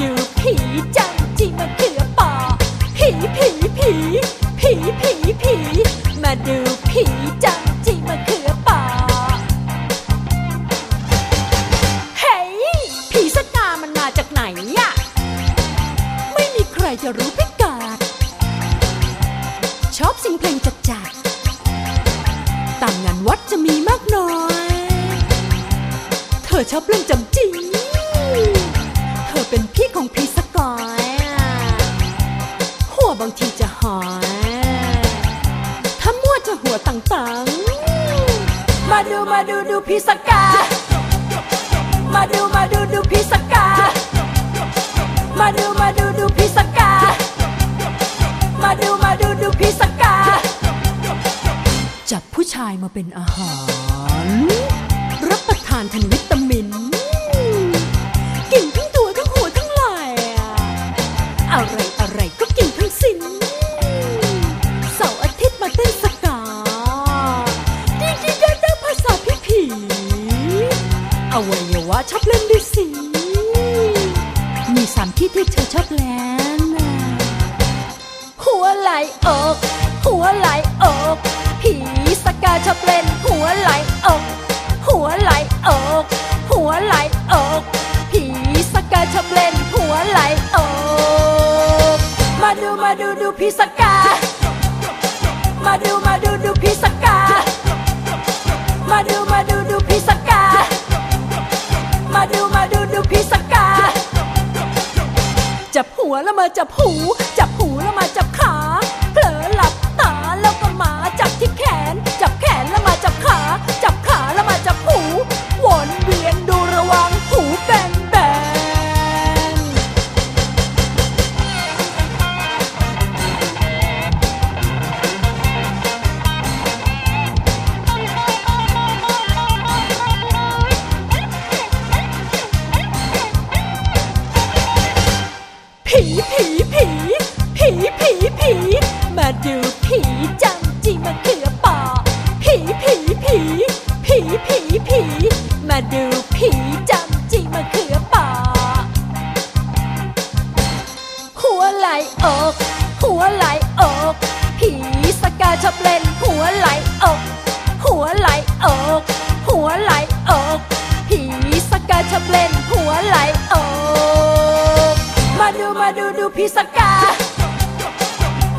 ดูผีจังจีมาเขือป่อผีผีผีผีผีผีมาดูผีจังจีมาเขือป่อเฮ้ยผีสกามันมาจากไหนอะไม่มีใครจะรู้พิกัดชอบสิ่งเพลงจัดจัดต่างงานวัดจะมีมากน้อย เธอชอบเล่นจำจี มั่วจะหัวต่างๆมาดูมาดูดูพี่สกา มาดูมาดูดูพี่สกา มาดูมาดูดูพี่สกา มาดูมาดูดูพี่สกา จับผู้ชายมาเป็นอาหาร รับประทานทันวิตามิน กินทั้งตัวทั้งหัวทั้งไหล่อะไร อวัยวะชอบเล่นด้วยสิมีสามที่ที่เธอชอบแล้วนหัวไหลอก หัวไหลอก ผีสกาชอบเล่น หัวไหลอก หัวไหลอก หัวไหลอก ผีสกาชอบเล่น หัวไหลอก มาดูมาดูดูพี่สกา จับหูจับ ผีผีผีผีผีผีมาดูผีจังจีมาเขือป่าผีผีผีผีผีผีมาดูผีจังจีมาเขือป่าหัวไหลอก หัวไหลอก ผีสกาชอบเล่นหัวไหลอก หัวไหลอก หัวไหลอก ผีสกาชอบเล่นหัวไหลอก ดูมาดูดูพี่สกา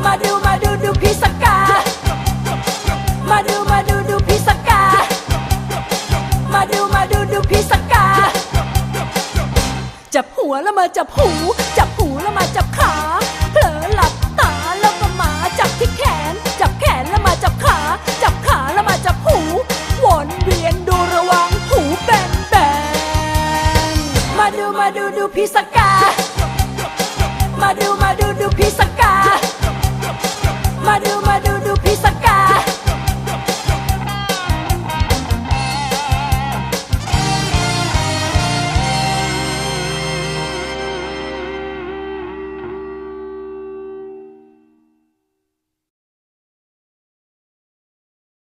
มาดูมาดูดูพี่สกา มาดูมาดูดูพี่สกา มาดูมาดูดูพี่สกา จับหัวแล้วมาจับหู จับหูแล้วมาจับขา เผลอหลับตาแล้วก็มาจับที่แขน จับแขนแล้วมาจับขา จับขาแล้วมาจับหู วนเวียนดูระวังหูแบนแบนมาดูมาดูดูพี่สกา มาดูมาดูดูพี่สกา มาดูมาดูดูพี่สกา